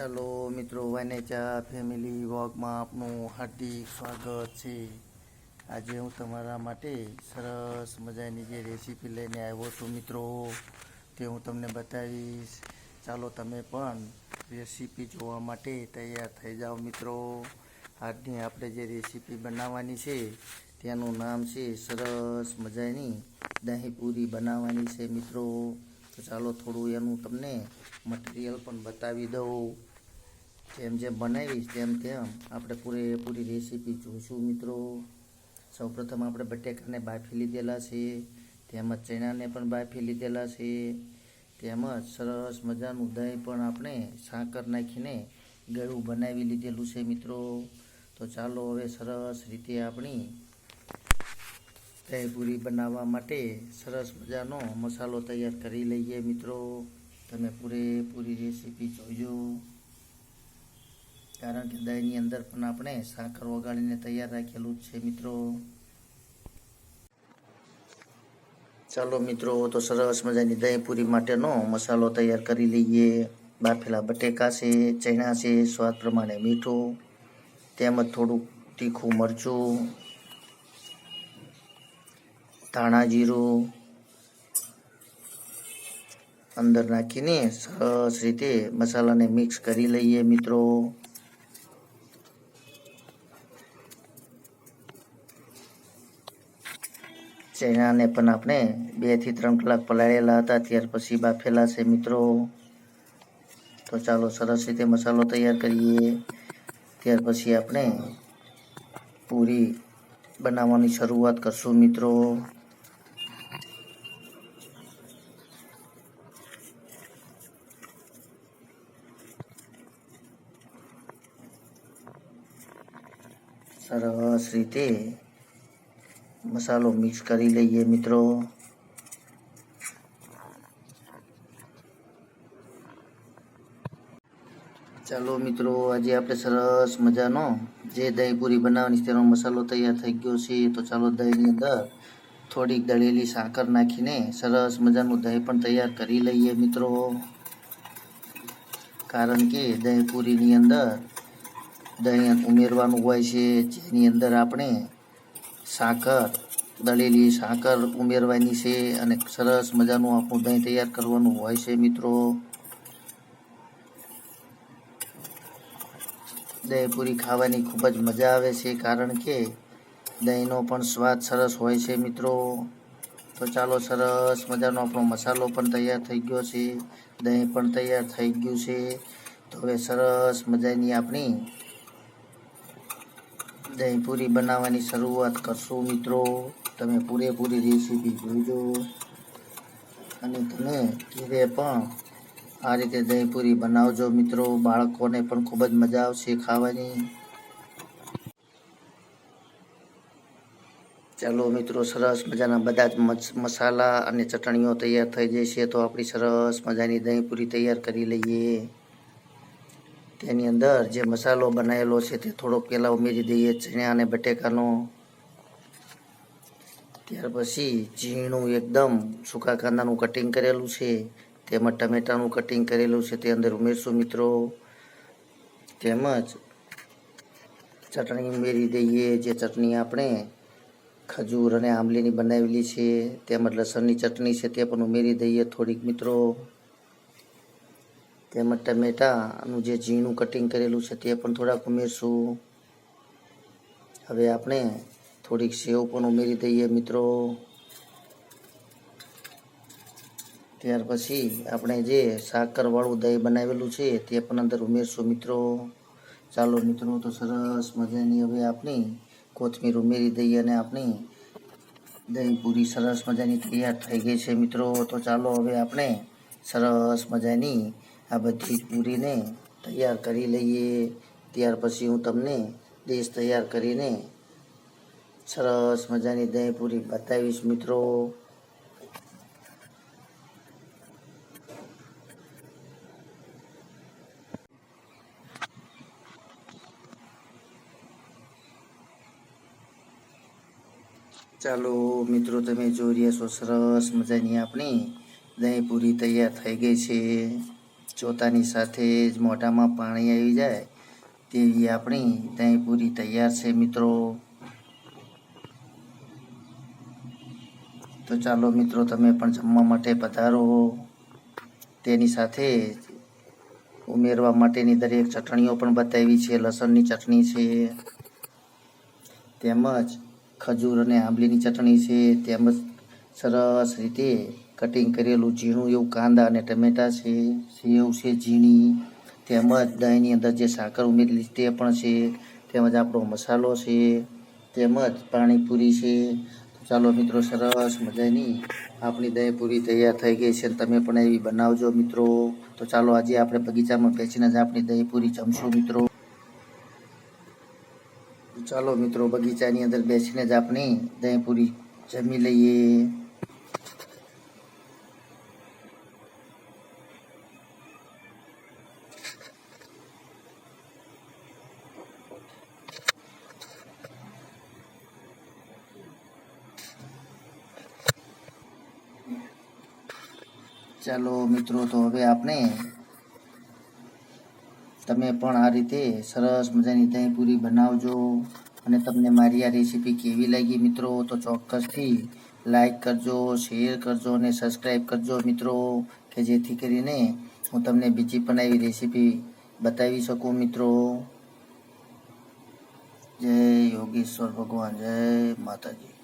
ચાલો મિત્રો વાનેચા ફેમિલી વોકમાં આપનું હાર્દિક સ્વાગત છે. આજે હું તમારા માટે સરસ મજાની જે રેસીપી લઈને આવ્યો છું મિત્રો, તે હું તમને બતાવીશ. ચાલો તમે પણ રેસીપી જોવા માટે તૈયાર થઈ જાઓ મિત્રો. આજની આપણે જે રેસીપી બનાવવાની છે, તેનું નામ છે સરસ મજાની દહીં પૂરી બનાવવાની છે મિત્રો. તો ચાલો થોડું એનું તમને મટીરિયલ પણ બતાવી દઉં. જેમ જેમ બનાવીશ તેમ તેમ આપણે પૂરેપૂરી રેસીપી જોઈશું મિત્રો. સૌપ્રથમ આપણે બટેકાને બાફી લીધેલા છે, તેમજ ચણાને પણ બાફી લીધેલા છે, તેમજ સરસ મજાનું દહીં પણ આપણે સાકર નાખીને ગળું બનાવી લીધેલું છે મિત્રો. તો ચાલો હવે સરસ રીતે આપણી દહીં પૂરી બનાવવા માટે સરસ મજાનો મસાલો તૈયાર કરી લઈએ મિત્રો. તમે પૂરેપૂરી રેસીપી જોજો. કારણ કે દહીંની અંદર પણ આપણે સાકર વગાડીને તૈયાર રાખેલું છે, મિત્રો. ચાલો, મિત્રો, તો સરસ મજાની દહીં પૂરી માટેનો મસાલો તૈયાર કરી લઈએ. બાફેલા બટેકા છે, ચણા છે, સ્વાદ પ્રમાણે મીઠું, તેમજ થોડુંક તીખું મરચું, ધાણા જીરું અંદર નાખીને સરસ રીતે મસાલાને મિક્સ કરી લઈએ, મિત્રો. ચણાને પણ આપણે બેથી ત્રણ કલાક પલાળેલા હતા, ત્યાર પછી બાફેલા છે મિત્રો. તો ચાલો સરસ રીતે મસાલો તૈયાર કરીએ. ત્યાર પછી આપણે પૂરી બનાવવાની શરૂઆત કરશું મિત્રો. સરસ રીતે મસાલો મિક્સ કરી લઈએ મિત્રો. ચાલો મિત્રો, આજે આપણે સરસ મજાનો જે દહીં પૂરી બનાવવાની તેનો મસાલો તૈયાર થઈ ગયો છે. તો ચાલો દહીંની અંદર થોડીક દળેલી સાકર નાખીને સરસ મજાનું દહીં પણ તૈયાર કરી લઈએ મિત્રો. કારણ કે દહીં પૂરીની અંદર દહીં ઉમેરવાનું હોય છે. જેની અંદર આપણે સાકર, દળેલી સાકર ઉમેરવાની છે અને સરસ મજાનું આપણું દહીં તૈયાર કરવાનું હોય છે મિત્રો. દહીં પૂરી ખાવાની ખૂબ જ મજા આવે છે કારણ કે દહીંનો પણ સ્વાદ સરસ હોય છે મિત્રો. તો ચાલો સરસ મજાનો આપણો મસાલો પણ તૈયાર થઈ ગયો છે. દહીં પણ તૈયાર થઈ ગયું છે. તો હવે સરસ મજાની આપણી દહીં પૂરી બનાવવાની શરૂઆત કરશું મિત્રો. તમે પૂરેપૂરી રેસીપી જોજો. અને તમે ઘરે પણ આ રીતે દહીંપૂરી બનાવજો મિત્રો. બાળકોને પણ ખૂબ જ મજા આવશે ખાવાની. ચાલો મિત્રો, સરસ મજાના બધા જ મસ- મસાલા અને ચટણીઓ તૈયાર થઈ જશે તો આપણી સરસ મજાની દહીંપૂરી તૈયાર કરી લઈએ. તેની અંદર જે મસાલો બનાવેલો છે તે થોડો પહેલાં ઉમેરી દઈએ ચણા અને બટેકાનો. ત્યાર પછી ઝીણું એકદમ સૂકા કાંદાનું કટિંગ કરેલું છે, તેમજ ટમેટાનું કટિંગ કરેલું છે તે અંદર ઉમેરશું મિત્રો. તેમજ ચટણી ઉમેરી દઈએ, જે ચટણી આપણે ખજૂર અને આંબલીની બનાવેલી છે, તેમજ લસણની ચટણી છે તે પણ ઉમેરી દઈએ થોડીક મિત્રો. તેમજ ટમેટાનું જે ઝીણું કટિંગ કરેલું છે તે પણ થોડાક ઉમેરશું. હવે આપણે થોડીક સેવ પણ ઉમેરી દઈએ મિત્રો. ત્યાર પછી આપણે જે સાકરવાળું દહીં બનાવેલું છે તે પણ અંદર ઉમેરશું મિત્રો. ચાલો મિત્રો, તો સરસ મજાની હવે આપણી કોથમીર ઉમેરી દઈએ અને આપણી દહીં પૂરી સરસ મજાની તૈયાર થઈ ગઈ છે મિત્રો. તો ચાલો હવે આપણે સરસ મજાની આ બધી પૂરીને તૈયાર કરી લઈએ. ત્યાર પછી હું તમને દેશ તૈયાર કરીને સરસ મજાની દહીં પૂરી બતાવીશ મિત્રો. ચાલો મિત્રો, તમે જોઈ રહ્યા છો સરસ મજાની આપણી દહીં પૂરી તૈયાર થઈ ગઈ છે. ચોતાની સાથે જ મોઢામાં પાણી આવી જાય તેવી આપણી દહીં પૂરી તૈયાર છે મિત્રો. તો ચાલો મિત્રો, તમે પણ જમવા માટે પધારો. તેની સાથે ઉમેરવા માટેની દરેક ચટણીઓ પણ બતાવી છે. લસણની ચટણી છે, તેમજ ખજૂર અને આંબલીની ચટણી છે, તેમજ સરસ રીતે કટિંગ કરેલું ઝીણું એવું કાંદા અને ટમેટાં છે, સેવ છે, ઝીણી, તેમજ દહીંની અંદર જે સાકર ઉમેરેલી તે પણ છે, તેમજ આપણો મસાલો છે, તેમજ પાણીપુરી છે. ચાલો મિત્રો સરસ મજાની આપણી દહીં પૂરી તૈયાર થઈ ગઈ છે તમે પણ એવી બનાવજો મિત્રો. તો ચાલો આજે આપણે બગીચામાં બેસીને જ આપણી દહીં પૂરી જમશું મિત્રો. ચાલો મિત્રો બગીચાની અંદર બેસીને જ આપણી દહીં પૂરી જમી લઈએ. ચાલો મિત્રો, તો હવે આપણે તમે પણ આ રીતે સરસ મજાની દહીં પૂરી બનાવજો અને તમને મારી આ રેસીપી કેવી લાગી મિત્રો, તો ચોક્કસથી લાઈક કરજો, શેર કરજો અને સબસ્ક્રાઈબ કરજો મિત્રો, કે જેથી કરીને હું તમને બીજી પણ એવી રેસીપી બતાવી શકું મિત્રો. જય યોગેશ્વર ભગવાન, જય માતાજી.